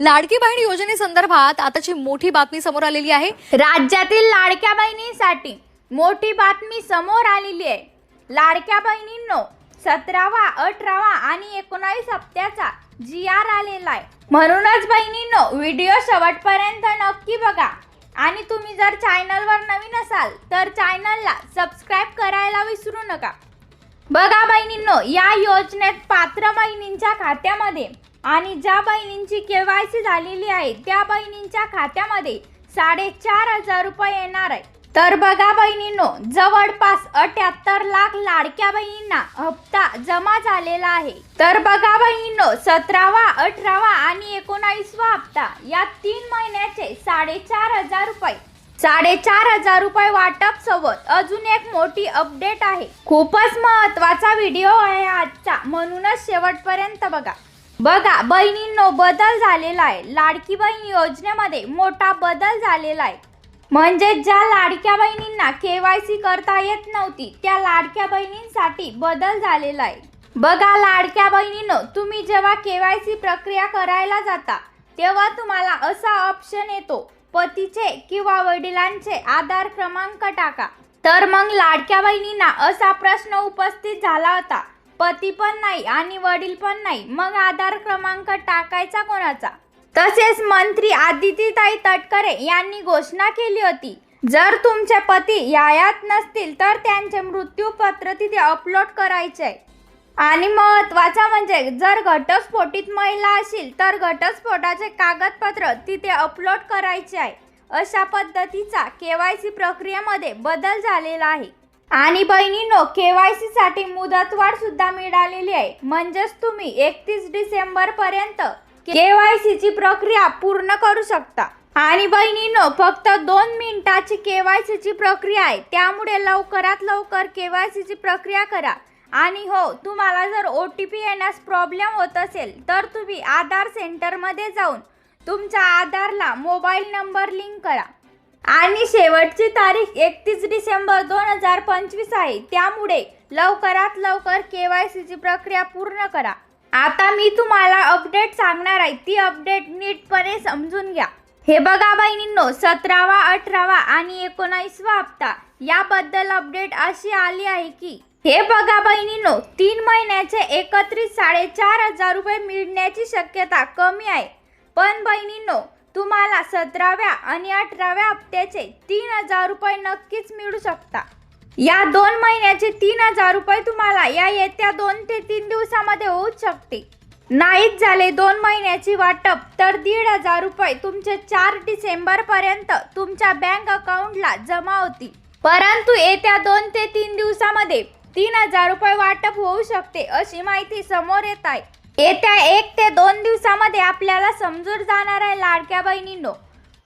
लाडकी बहीण योजनेसंदर्भात आताची मोठी बातमी समोर आलेली आहे. राज्यातील लाडक्या बहिणींसाठी मोठी बातमी समोर आलेली आहे. लाडक्या बहिणींनो सतरावा अठरावा आणि एकोणावीस हप्त्याचा जी आर आलेला आहे. म्हणूनच बहिणींनो व्हिडिओ शेवटपर्यंत नक्की बघा. आणि तुम्ही जर चॅनलवर नवीन असाल तर चॅनलला सबस्क्राईब करायला विसरू नका. बघा बहिणींनो या योजनेत पात्र बहिणींच्या खात्यामध्ये आणि ज्या बहिणींची केवायसी झालेली आहे त्या बहिणींच्या खात्यामध्ये साडेचार हजार रुपये येणार आहे. तर बघा बहिणींनो जवळपास अठ्याहत्तर लाख लाडक्या बहिणींना हप्ता जमा झालेला आहे. तर बघा बहिणींनो सतरावा अठरावा आणि एकोणावीसवा हप्ता या तीन महिन्याचे साडेचार हजार रुपये. साडेचार हजार रुपये वाटप सोबत अजून एक मोठी अपडेट आहे. खूपच महत्त्वाचा व्हिडिओ आहे आजचा. म्हणूनच शेवटपर्यंत बघा. बघा बहिणींनो बदल झालेला आहे. लाडकी बहीण योजनेमध्ये मोठा बदल झालेला आहे. म्हणजे ज्या लाडक्या बहिणींना केवायसी करता येत नव्हती त्या लाडक्या बहिणींसाठी बदल झालेला आहे. बघा लाडक्या बहिणीनो तुम्ही जेव्हा केवायसी प्रक्रिया करायला जाता तेव्हा तुम्हाला असा ऑप्शन येतो. पतीचे किंवा वडिलांचे आधार क्रमांक टाका. तर मग लाडक्या बहिणींना असा प्रश्न उपस्थित झाला होता. पती पण नाही आणि वडील पण नाही. मग आधार क्रमांक टाकायचा कोणाचा? तसेच मंत्री आदितीताई तटकरे यांनी घोषणा केली होती. जर तुमचे पती यायात नसतील तर त्यांचे मृत्यूपत्र तिथे अपलोड करायचे. आहे. आणि महत्वाचं म्हणजे जर घटस्फोटित महिला असेल तर घटस्फोटाचे कागदपत्र तिथे अपलोड करायचे आहे. अशा पद्धतीचा के वाय सी प्रक्रियेमध्ये बदल झालेला आहे. आणि बहिणींनो केवायसी साठी मुदतवाढ सुद्धा मिळालेली आहे. म्हणजेच तुम्ही एकतीस डिसेंबर पर्यंत केवायसी ची प्रक्रिया पूर्ण करू शकता. आणि बहिणीनो फक्त दोन मिनिटाची केवायसी ची प्रक्रिया आहे. त्यामुळे लवकरात लवकर केवायसी ची प्रक्रिया करा. आणि हो तुम्हाला जर ओ टी पी येण्यास प्रॉब्लेम होत असेल तर तुम्ही आधार सेंटरमध्ये जाऊन तुमच्या आधारला मोबाईल नंबर लिंक करा. आणि शेवटची तारीख एकतीस डिसेंबर दोन हजार पंचवीस आहे. त्यामुळे लवकरात लवकर के वाय सीची प्रक्रिया पूर्ण करा. आता मी तुम्हाला अपडेट सांगणार आहे. ती अपडेट नीटपणे समजून घ्या. हे बघा बहिणींनो सतरावा अठरावा आणि एकोणावीसवा हप्ता. याबद्दल अपडेट अशी आली आहे की हे बघा बहिणींनो तीन महिन्याचे एकत्रित साडेचार हजार रुपये मिळण्याची शक्यता कमी आहे. पण बहिणींनो तुम्हाला सतराव्या आणि अठराव्या हप्त्याचे तीन हजार रुपये नक्कीच मिळू शकता. या दोन महिन्याचे तीन हजार रुपये तुम्हाला या येत्या दोन ते तीन दिवसामध्ये होऊच शकते. नाहीच झाले दोन महिन्याची वाटप तर दीड हजार रुपये तुमचे चार डिसेंबर पर्यंत तुमच्या बँक अकाउंटला जमा होतील. परंतु येत्या दोन ते तीन दिवसामध्ये तीन हजार रुपये वाटप होऊ शकते अशी माहिती समोर येत आहे. येत्या एक ते दोन दिवसामध्ये आपल्याला समजून जाणार आहे लाडक्या बहिणींनो.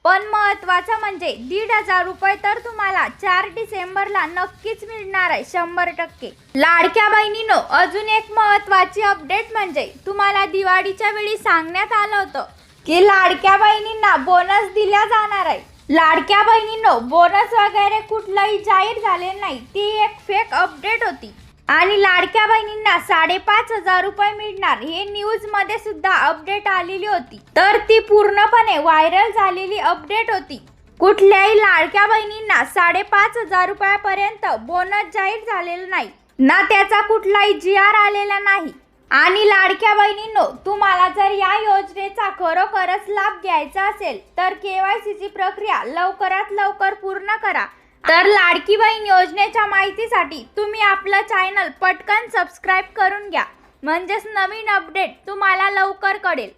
पण महत्त्वाचं म्हणजे दीड हजार रुपये तर तुम्हाला चार डिसेंबरला नक्कीच मिळणार आहे शंभर टक्के. लाडक्या बहिणीनो अजून एक महत्त्वाची अपडेट म्हणजे तुम्हाला दिवाळीच्या वेळी सांगण्यात आलं होतं की लाडक्या बहिणींना बोनस दिल्या जाणार आहे. लाडक्या बहिणींनो बोनस वगैरे कुठलंही जाहीर झाले नाही. ती एक फेक अपडेट होती. आणि लाडक्या बहिणींना साडेपाच हजार रुपये मिळणार. हे न्यूजमध्ये सुद्धा अपडेट आलेली होती. तर ती पूर्णपणे व्हायरल झालेली अपडेट होती. कुठल्याही लाडक्या बहिणींना साडेपाच हजार रुपयापर्यंत बोनस जाहीर झालेला नाही. ना त्याचा कुठलाही जी आर आलेला नाही. आणि लाडक्या बहिणींनो तुम्हाला जर या योजनेचा खरोखरच लाभ घ्यायचा असेल तर केवायसीची प्रक्रिया लवकरात लवकर पूर्ण करा. तर लाडकी बहीण योजनेच्या माहितीसाठी तुम्ही आपलं चॅनल पटकन सबस्क्राईब करून घ्या. म्हणजेच नवीन अपडेट तुम्हाला लवकर कळेल.